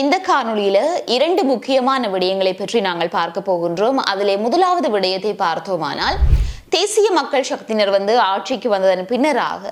இந்த காணொலியில இரண்டு முக்கியமான விடயங்களை பற்றி நாங்கள் பார்க்க போகின்றோம். அதிலே முதலாவது விடயத்தை பார்த்தோமானால் தேசிய மக்கள் சக்தியினர் வந்து ஆட்சிக்கு வந்ததன் பின்னராக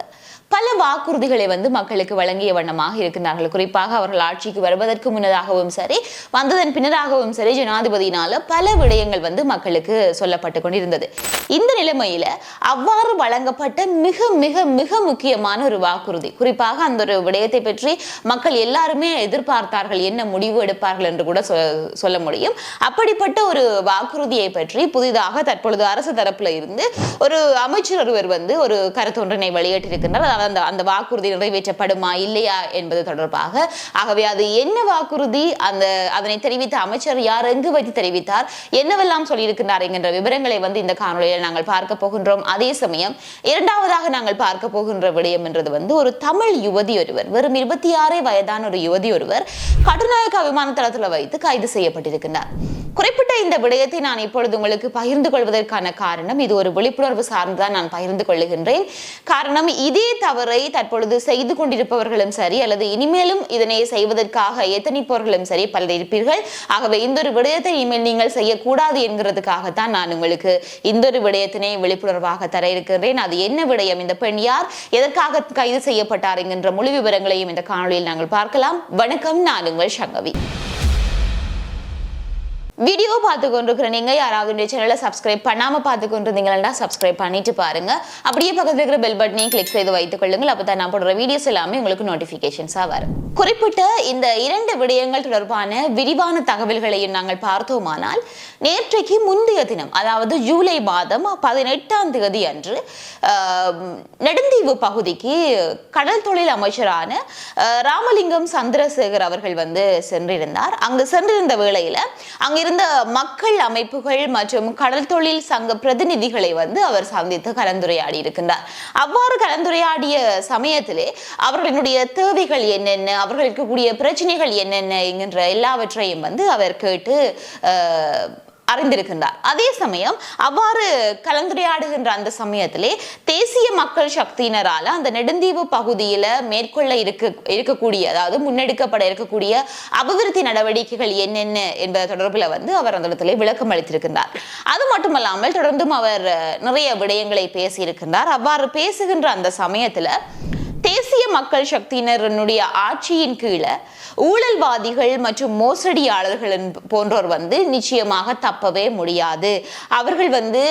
பல வாக்குறுதிகளை வந்து மக்களுக்கு வழங்கிய வண்ணமாக இருக்கின்றார்கள். குறிப்பாக அவர்கள் ஆட்சிக்கு வருவதற்கு முன்னதாகவும் சரி வந்ததன் பின்னராகவும் சரி ஜனாதிபதியினால பல விடயங்கள் வந்து மக்களுக்கு சொல்லப்பட்டு கொண்டிருந்தது. இந்த நிலைமையில அவ்வாறு வழங்கப்பட்ட மிக மிக மிக முக்கியமான ஒரு வாக்குறுதி குறிப்பாக அந்த ஒரு விடயத்தை பற்றி மக்கள் எல்லாருமே எதிர்பார்த்தார்கள் என்ன முடிவு எடுப்பார்கள் என்று கூட சொ- சொல்ல முடியும். அப்படிப்பட்ட ஒரு வாக்குறுதியை பற்றி புதிதாக தற்பொழுது அரசு தரப்புல இருந்து ஒரு அமைச்சர் ஒருவர் வந்து ஒரு கருத்தொன்றினை வெளியிட்டிருக்கின்றார். அதாவது அந்த அந்த வாக்குறுதி நிறைவேற்றப்படுமா இல்லையா என்பது தொடர்பாக. ஆகவே அது என்ன வாக்குறுதி? அந்த அதனை தெரிவித்த அமைச்சர் யார் எங்கு வைத்து தெரிவித்தார்? என்னவெல்லாம் சொல்லியிருக்கிறார் என்கின்ற விவரங்களை வந்து இந்த காணொலியில் நாங்கள் பார்க்க போகின்றோம். அதே சமயம் இரண்டாவதாக நாங்கள் பார்க்க போகின்ற விடயம் என்றது வந்து ஒரு தமிழ் யுவதி ஒருவர் வெறும் இருபத்தி ஆறே வயதான ஒரு யுவதி ஒருவர் கட்டுநாயக்கா விமான தளத்தில் வைத்து கைது செய்யப்பட்டிருக்கிறார் குறிப்பிட்ட இந்த விடயத்தை நான் இப்பொழுது உங்களுக்கு பகிர்ந்து கொள்வதற்கான காரணம் இது ஒரு விழிப்புணர்வு சார்ந்துதான் நான் பகிர்ந்து கொள்ளுகின்றேன். காரணம் இதே தவறை தற்பொழுது செய்து கொண்டிருப்பவர்களும் சரி அல்லது இனிமேலும் இதனை செய்வதற்காக எத்தனிப்பவர்களும் சரி பலர் இருப்பீர்கள் ஆகவே இந்த ஒரு விடயத்தை இனிமேல் நீங்கள் செய்யக்கூடாது என்கிறதுக்காகத்தான் நான் உங்களுக்கு இந்த ஒரு விடயத்தினை விழிப்புணர்வாக தர இருக்கின்றேன். அது என்ன விடயம்? இந்த பெண் யார்? எதற்காக கைது செய்யப்பட்டார்? என்கின்ற முழு விவரங்களையும் இந்த காணொலியில் நாங்கள் பார்க்கலாம். வணக்கம் நான் உங்கள் சங்கவி. வீடியோ பார்த்து கொண்டிருக்கிற நீங்க யாராவது இந்த சேனலை சப்ஸ்கிரைப் பண்ணாமல் பார்த்து கொண்டிருந்தீங்கன்னா சப்ஸ்கிரைப் பண்ணிட்டு பாருங்க. அப்படியே பக்கத்தில் இருக்கிற பெல் பட்டனையும் கிளிக் செய்து வைத்துக் கொள்ளுங்கள். அப்பதான் நான் போடுற வீடியோஸ் எல்லாமே உங்களுக்கு நோட்டிஃபிகேஷன்ஸாக வரும். குறிப்பிட்ட இந்த இரண்டு விடயங்கள் தொடர்பான விரிவான தகவல்களையும் நாங்கள் பார்த்தோமானால் நேற்றைக்கு முந்தைய தினம் அதாவது ஜூலை மாதம் பதினெட்டாம் தேதி அன்று நெடுந்தீவு பகுதிக்கு கடல் தொழில் அமைச்சரான ராமலிங்கம் சந்திரசேகர் அவர்கள் வந்து சென்றிருந்தார். அங்கு சென்றிருந்த வேளையில் அங்கிருந்த மக்கள் அமைப்புகள் மற்றும் கடல் தொழில் சங்க பிரதிநிதிகளை வந்து அவர் சந்தித்து கலந்துரையாடி இருக்கின்றார். அவ்வாறு கலந்துரையாடிய சமயத்திலே அவர்களினுடைய தேவைகள் என்னென்ன அவர்களுக்கு இருக்கக்கூடிய பிரச்சனைகள் என்னென்ன என்கின்ற எல்லாவற்றையும் வந்து அவர் கேட்டு அறிந்திருக்கின்றார். அதே சமயம் அவ்வாறு கலந்துரையாடுகின்ற அந்த சமயத்திலே தேசிய மக்கள் சக்தியினரால் அந்த நெடுந்தீவு பகுதியில் மேற்கொள்ள இருக்க இருக்கக்கூடிய அதாவது முன்னெடுக்கப்பட இருக்கக்கூடிய அபிவிருத்தி நடவடிக்கைகள் என்னென்ன என்பது தொடர்பில் வந்து அவர் அந்த இடத்துல விளக்கம் அளித்திருக்கின்றார். அது மட்டுமல்லாமல் தொடர்ந்தும் அவர் நிறைய விடயங்களை பேசியிருக்கின்றார். அவ்வாறு பேசுகின்ற அந்த சமயத்தில் தேசிய மக்கள் சக்தியினருடைய ஆட்சியின் கீழே ஊழல்வாதிகள் மற்றும் மோசடியாளர்கள் போன்றோர் வந்து நிச்சயமாக தப்பவே முடியாது. அவர்கள் வந்து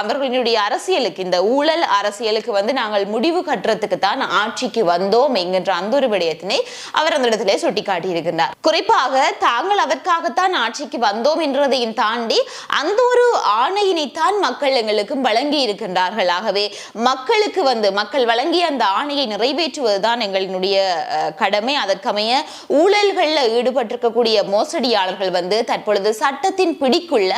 அவர்களுடைய அரசியலுக்கு இந்த ஊழல் அரசியலுக்கு வந்து நாங்கள் முடிவு கட்டுறதுக்கு தான் ஆட்சிக்கு வந்தோம் என்கின்ற அந்த ஒரு விடயத்தினை அவர் அந்த இடத்திலே சுட்டிக்காட்டி இருக்கின்றார் குறிப்பாக தாங்கள் அதற்காகத்தான் ஆட்சிக்கு வந்தோம் என்றதையும் தாண்டி அந்த ஒரு ஆணையினைத்தான் மக்கள் எங்களுக்கு வழங்கி இருக்கின்றார்கள் ஆகவே மக்களுக்கு வந்து மக்கள் வழங்கிய அந்த ஆணையை நிறைவேற்றுவதுதான் எங்களுடைய கடமை. அதற்கமைய ஊழல்களில் ஈடுபட்டிருக்கக்கூடிய மோசடியாளர்கள் வந்து தற்பொழுது சட்டத்தின் பிடிக்குள்ள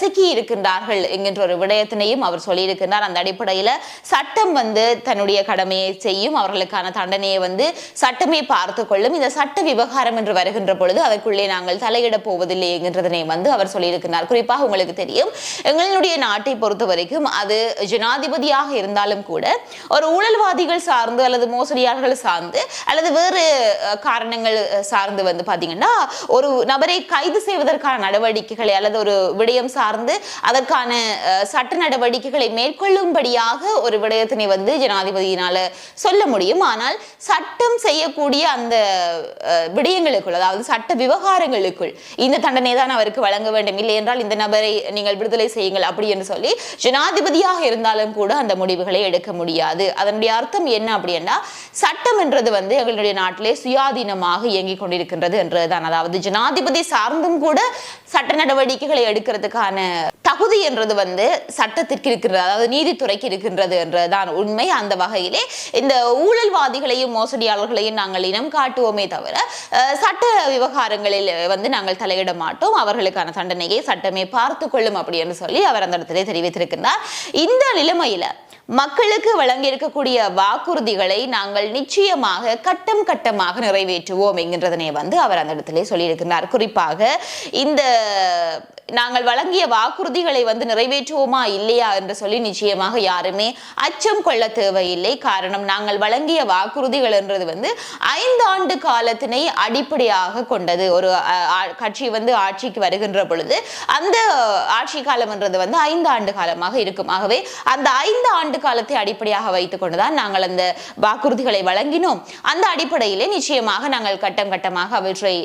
சிக்கி இருக்கின்றார்கள் என்கின்ற ஒரு விடயத்தினையும் அவர் சொல்லியிருக்கின்றார். அந்த அடிப்படையில் சட்டம் வந்து தன்னுடைய கடமையை செய்யும் அவர்களுக்கான தண்டனையை வந்து சட்டமே பார்த்து கொள்ளும். இந்த சட்ட விவகாரம் என்று வருகின்ற பொழுது அதற்குள்ளே நாங்கள் தலையிட போவதில்லை என்கின்றதனை வந்து அவர் சொல்லியிருக்கிறார் குறிப்பாக உங்களுக்கு தெரியும் எங்களுடைய நாட்டை பொறுத்த வரைக்கும் அது ஜனாதிபதியாக இருந்தாலும் கூட ஒரு ஊழல்வாதிகள் சார்ந்த சார்ந்து அல்லது மோசடியாளர்கள் சார்ந்து அல்லது வேறு காரணங்கள் சார்ந்து வந்து பார்த்தீங்கன்னா ஒரு நபரை கைது செய்வதற்கான நடவடிக்கைகளை அல்லது ஒரு விடயம் சார்ந்து அதற்கான சட்ட நடவடிக்கைகளை மேற்கொள்ளும்படியாக ஒரு விடயத்தினை வந்து ஜனாதிபதியினால சொல்ல முடியும். ஆனால் சட்டம் செய்யக்கூடிய அந்த விடயங்களுக்குள் அதாவது சட்ட விவகாரங்களுக்குள் இந்த தண்டனை தான் அவருக்கு வழங்க வேண்டும். இல்லை என்றால் இந்த நபரை நீங்கள் விடுதலை செய்யுங்கள் அப்படி என்று சொல்லி ஜனாதிபதியாக இருந்தாலும் கூட அந்த முடிவுகளை எடுக்க முடியாது. அதனுடைய அர்த்தம் என்ன அப்படின்னா சட்டம் என்றது வந்து எங்களுடைய நாட்டிலே சுயாதீனமாக இயங்கிக் கொண்டிருக்கின்றது என்றுதான். அதாவது ஜனாதிபதி சார்ந்தும் கூட சட்ட நடவடிக்கைகளை எடுக்கிறதுக்கான தகுதி என்றது வந்து சட்டத்திற்கு இருக்கின்றது அதாவது நீதித்துறைக்கு இருக்கின்றது என்றதுதான் உண்மை. அந்த வகையிலே இந்த ஊழல்வாதிகளையும் மோசடியாளர்களையும் நாங்கள் இனம் காட்டுவோமே தவிர சட்ட விவகாரங்களில் வந்து நாங்கள் தலையிட மாட்டோம். அவர்களுக்கான தண்டனையை சட்டமே பார்த்து கொள்ளும் அப்படி என்று சொல்லி அவர் அந்த இடத்திலே தெரிவித்திருக்கின்றார். இந்த நிலைமையில மக்களுக்கு வழங்கி இருக்கக்கூடிய வாக்குறுதிகளை நாங்கள் நிச்சயமாக கட்டம் கட்டமாக நிறைவேற்றுவோம் என்கின்றதனை வந்து அவர் அந்த இடத்திலே சொல்லியிருக்கிறார் குறிப்பாக இந்த நாங்கள் வழங்கிய வாக்குறுதி வாக்குறுதிகளை வந்து நிறைவேற்றுவோமா இல்லையா என்று சொல்லி நிச்சயமாக யாருமே அச்சம் கொள்ள தேவையில்லை. காரணம் நாங்கள் வழங்கிய வாக்குறுதிகள் என்றது வந்து ஐந்து ஆண்டு காலத்தினை அடிப்படையாக கொண்டது. ஒரு கட்சி வந்து ஆட்சிக்கு வருகின்ற பொழுது அந்த ஆட்சி காலம் என்றது வந்து ஐந்து ஆண்டு காலமாக இருக்கும். ஆகவே அந்த ஐந்து ஆண்டு காலத்தை அடிப்படையாக வைத்துக் கொண்டுதான் நாங்கள் அந்த வாக்குறுதிகளை வழங்கினோம். அந்த அடிப்படையிலே நிச்சயமாக நாங்கள் கட்டம் கட்டமாக அவற்றை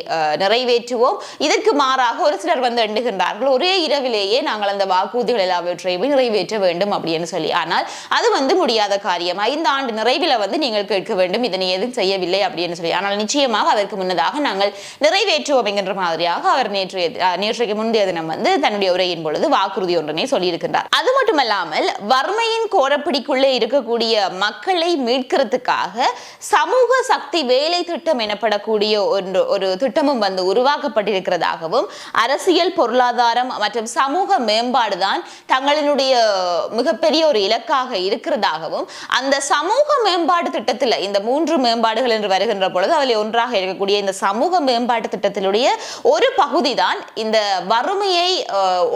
நிறைவேற்றுவோம். இதற்கு மாறாக ஒரு சிலர் வந்து எண்ணுகின்றார்கள். ஒரே இரவிலேயே நாங்கள் கலந்த வாக்குறுதிகள் எல்லாவற்றையும் நிறைவேற்ற வேண்டும் அப்படின்னு சொல்லி. ஆனால் அது வந்து முடியாத காரியம். ஐந்து ஆண்டு நிறைவில் வந்து நீங்கள் கேட்க வேண்டும். இதனை எதுவும் செய்யவில்லை அப்படின்னு சொல்லி. ஆனால் நிச்சயமாக அதற்கு முன்னதாக நாங்கள் நிறைவேற்றுவோம் என்கின்ற மாதிரியாக அவர் நேற்று நேற்றைக்கு முந்தைய தினம் வந்து தன்னுடைய உரையின் பொழுது வாக்குறுதி ஒன்றினை சொல்லியிருக்கின்றார். அது மட்டுமல்லாமல் வறுமையின் கோரப்பிடிக்குள்ளே இருக்கக்கூடிய மக்களை மீட்கிறதுக்காக சமூக சக்தி வேலை திட்டம் எனப்படக்கூடிய ஒன்று ஒரு திட்டமும் வந்து உருவாக்கப்பட்டிருக்கிறதாகவும் அரசியல் பொருளாதாரம் மற்றும் சமூக மேம்பாடுதான் தங்களினுடைய மிகப்பெரிய ஒரு இலக்காக இருக்கிறதாகவும் அந்த சமூக மேம்பாடு திட்டத்தில் இந்த மூன்று மேம்பாடுகள் என்று வருகின்ற பொழுது அதில் ஒன்றாக இருக்கக்கூடிய இந்த சமூக மேம்பாட்டு திட்டத்தினுடைய ஒரு பகுதி தான் இந்த வறுமையை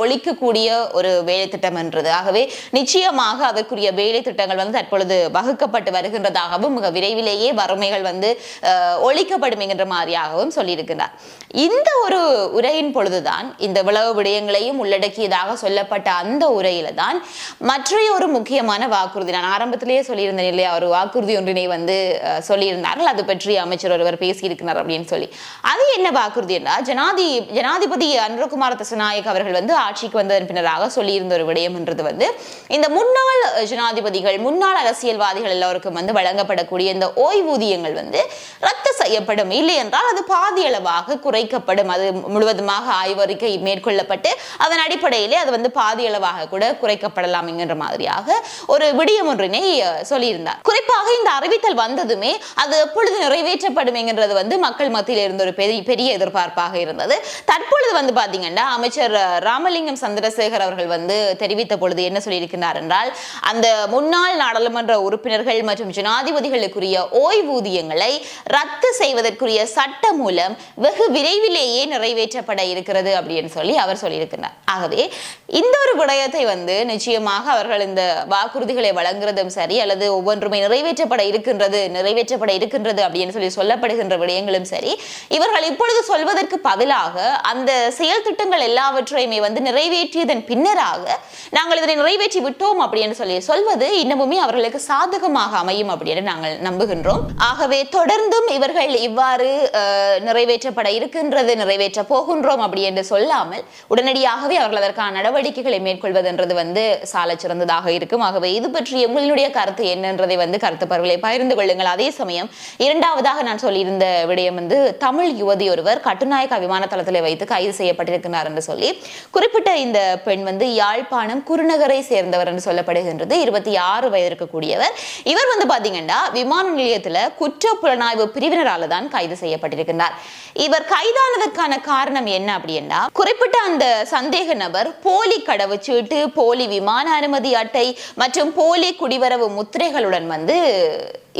ஒழிக்கக்கூடிய ஒரு வேலை திட்டம் என்றது. ஆகவே நிச்சயமாக அதற்குரிய வேலை திட்டங்கள் வந்து தற்பொழுது வகுக்கப்பட்டு வருகின்றதாகவும் மிக விரைவிலேயே வறுமைகள் வந்து ஒழிக்கப்படும் என்கின்ற மாதிரியாகவும் சொல்லியிருக்கிறார். இந்த ஒரு உரையின் பொழுதுதான் இந்த விளவு விடயங்களையும் உள்ளடக்கியதாக சொல்லப்பட்ட அந்த உரையில தான் மற்றைய ஒரு முக்கியமான வாக்குறுதி. நான் ஆரம்பத்திலேயே சொல்லியிருந்தேன் இல்லையா ஒரு வாக்குறுதி ஒன்றினை வந்து சொல்லியிருந்தார்கள். அது பற்றி அமைச்சர் ஒருவர் பேசியிருக்கிறார் அப்படின்னு சொல்லி. அது என்ன வாக்குறுதி என்றால் ஜனாதி ஜனாதிபதி அனுரகுமார தசநாயக் அவர்கள் வந்து ஆட்சிக்கு வந்ததன் பின்னராக சொல்லியிருந்த ஒரு விடயம் என்றது வந்து இந்த முன்னாள் ஜனாதிபதிகள் முன்னாள் அரசியல்வாதிகள் எல்லோருக்கும் வந்து வழங்கப்படக்கூடிய இந்த ஓய்வூதியங்கள் வந்து ரத்து செய்யப்படும். இல்லை என்றால் அது பாதியளவாக குறைக்கப்படும். அது முழுவதுமாக ஆய்வறிக்கை மேற்கொள்ளப்பட்டு அதன் அடிப்படையில் அது வந்து பாதி அளவாக கூட குறைக்கப்படலாம் என்கின்ற மாதிரியாக ஒரு விடியம் ஒன்றினை சொல்லியிருந்தார். குறிப்பாக இந்த அறிவித்தல் வந்ததுமே அது எப்பொழுது நிறைவேற்றப்படும் என்கிறது வந்து மக்கள் மத்தியில் இருந்த ஒரு பெரிய பெரிய எதிர்பார்ப்பாக இருந்தது. தற்பொழுது வந்து பாத்தீங்கன்னா அமைச்சர் ராமலிங்கம் சந்திரசேகர் அவர்கள் வந்து தெரிவித்த பொழுது என்ன சொல்லியிருக்கிறார் என்றால் அந்த முன்னாள் நாடாளுமன்ற உறுப்பினர்கள் மற்றும் ஜனாதிபதிகளுக்குரிய ஓய்வூதியங்களை ரத்து செய்வதற்குரிய சட்ட மூலம் வெகு விரைவிலேயே நிறைவேற்றப்பட இருக்கிறது அப்படின்னு சொல்லி அவர் சொல்லியிருக்கிறார் ஆகவே இந்த ஒரு விடயத்தை வந்து நிச்சயமாக அவர்கள் இந்த வாக்குறுதிகளை வழங்குறதும் சரி அல்லது ஒவ்வொன்றுமே நிறைவேற்றப்பட இருக்கின்றது நிறைவேற்றப்பட இருக்கின்றது அப்படின்னு சொல்லி சொல்லப்படுகின்ற விடயங்களும் சரி இவர்கள் இப்பொழுது சொல்வதற்கு பதிலாக அந்த செயல் திட்டங்கள் எல்லாவற்றையுமே வந்து நிறைவேற்றியதன் பின்னராக நாங்கள் இதனை நிறைவேற்றி விட்டோம் அப்படின்னு சொல்லி சொல்வது இன்னமுமே அவர்களுக்கு சாதகமாக அமையும் அப்படின்னு நாங்கள் நம்புகின்றோம். ஆகவே தொடர்ந்தும் இவர்கள் இவ்வாறு நிறைவேற்றப்பட இருக்கின்றது நிறைவேற்ற போகின்றோம் அப்படி என்று சொல்லாமல் உடனடியாகவே அவர்கள் அதற்கான நடவடிக்கைகளை மேற்கொள்வதென்றது வந்து சால சிறந்ததாக இருக்கும். ஆகவே இது பற்றி உங்களுடைய கருத்து என்னன்றதை வந்து கருத்து பரவலை பகிர்ந்து கொள்ளுங்கள். அதே சமயம் இரண்டாவதாக நான் சொல்லியிருந்த விடயம் வந்து தமிழ் யுவதி ஒருவர் கட்டுநாயக்கா விமான தளத்தில் வைத்து கைது செய்யப்பட்டிருக்கிறார் என்று சொல்லி குறிப்பிட்ட இந்த பெண் வந்து யாழ்ப்பாணம் குருநகரை சேர்ந்தவர் என்று சொல்லப்படுகின்றது. இருபத்தி ஆறு வயது இருக்கக்கூடியவர் இவர் வந்து பாத்தீங்கன்னா விமான நிலையத்துல குற்ற புலனாய்வு பிரிவினரால தான் கைது செய்யப்பட்டிருக்கிறார். இவர் கைதானதற்கான காரணம் என்ன அப்படின்னா குறிப்பிட்ட அந்த சந்தேக நபர் போலி கடவுச்சீட்டு போலி விமான அனுமதி அட்டை மற்றும் போலி குடிவரவு முத்திரைகளுடன் வந்து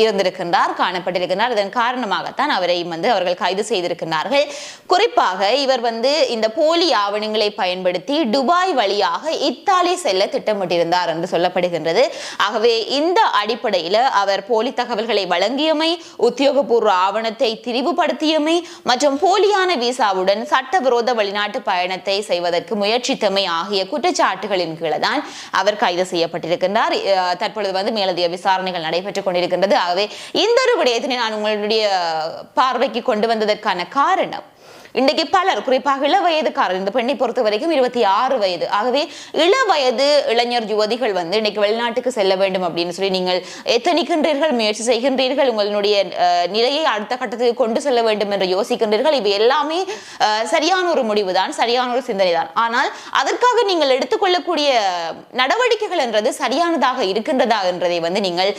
இருந்திருக்கின்றார் காணப்பட்டிருக்கின்றார். இதன் காரணமாகத்தான் அவரையும் வந்து அவர்கள் கைது செய்திருக்கிறார்கள் குறிப்பாக இவர் வந்து இந்த போலி ஆவணங்களை பயன்படுத்தி துபாய் வழியாக இத்தாலி செல்ல திட்டமிட்டிருந்தார் என்று சொல்லப்படுகின்றது. ஆகவே இந்த அடிப்படையில் அவர் போலி தகவல்களை வழங்கியமை உத்தியோகபூர்வ ஆவணத்தை திரிவுபடுத்தியமை மற்றும் போலியான விசாவுடன் சட்டவிரோத வெளிநாட்டு பயணத்தை செய்வதற்கு முயற்சித்தமை ஆகிய குற்றச்சாட்டுகளின் கீழே தான் அவர் கைது செய்யப்பட்டிருக்கின்றார். தற்பொழுது வந்து மேலதிக விசாரணைகள் நடைபெற்றுக் கொண்டிருக்கின்றது. ஆகவே இந்த ஒரு விடயத்தினை நான் உங்களுடைய பார்வைக்கு கொண்டு வந்ததற்கான காரணம். இன்றைக்கு பலர் குறிப்பாக இள வயதுக்காரர் இந்த பெண்ணை பொறுத்த வரைக்கும் இருபத்தி ஆறு வயது. ஆகவே இள வயது இளைஞர் யுவதிகள் வந்து இன்னைக்கு வெளிநாட்டுக்கு செல்ல வேண்டும் அப்படின்னு சொல்லி நீங்கள் எத்தனிக்கின்றீர்கள் முயற்சி செய்கின்றீர்கள் உங்களுடைய நிலையை அடுத்த கட்டத்துக்கு கொண்டு செல்ல வேண்டும் என்று யோசிக்கின்றீர்கள் இவை எல்லாமே சரியான ஒரு முடிவுதான் சரியான ஒரு சிந்தனை தான் ஆனால் அதற்காக நீங்கள் எடுத்துக்கொள்ளக்கூடிய நடவடிக்கைகள் என்றது சரியானதாக இருக்கின்றதா என்றதை வந்து நீங்கள்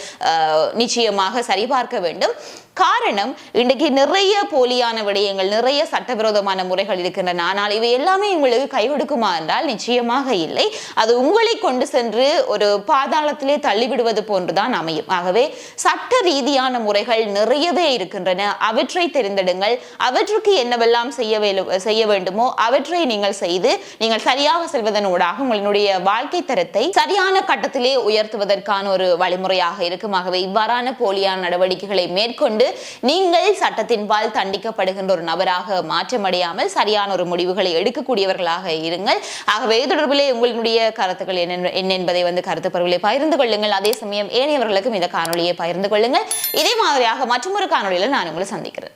நிச்சயமாக சரிபார்க்க வேண்டும். காரணம் இன்றைக்கு நிறைய போலியான விடயங்கள் நிறைய சட்டவிரோதமான முறைகள் இருக்கின்றன. ஆனால் இவை எல்லாமே உங்களுக்கு கை கொடுக்குமா என்றால் நிச்சயமாக இல்லை. அது உங்களை கொண்டு சென்று ஒரு பாதாளத்திலே தள்ளிவிடுவது போன்றுதான் அமையும். ஆகவே சட்ட ரீதியான முறைகள் நிறையவே இருக்கின்றன. அவற்றை தெரிந்தெடுங்கள். அவற்றுக்கு என்னவெல்லாம் செய்ய வேலு- செய்ய வேண்டுமோ அவற்றை நீங்கள் செய்து நீங்கள் சரியாக செல்வதன் ஊடாக உங்களுடைய வாழ்க்கை தரத்தை சரியான கட்டத்திலே உயர்த்துவதற்கான ஒரு வழிமுறையாக இருக்கும். ஆகவே இவ்வாறான போலியான நடவடிக்கைகளை மேற்கொண்டு நீங்கள் சட்டத்தின் பால் தண்டிக்கப்படுகின்ற ஒரு நபராக மாற்றமடையாமல் சரியான ஒரு முடிவுகளை எடுக்கக்கூடியவர்களாக இருங்கள். ஆகவே இது தொடர்பிலே உங்களுடைய கருத்துக்கள் என்ன என்ன என்பதை வந்து கருத்து பருவிலே பகிர்ந்து கொள்ளுங்கள். அதே சமயம் ஏனையவர்களுக்கும் இந்த காணொலியை பகிர்ந்து கொள்ளுங்கள். இதே மாதிரியாக மற்றொரு காணொலியில் நான் உங்களை சந்திக்கிறேன்.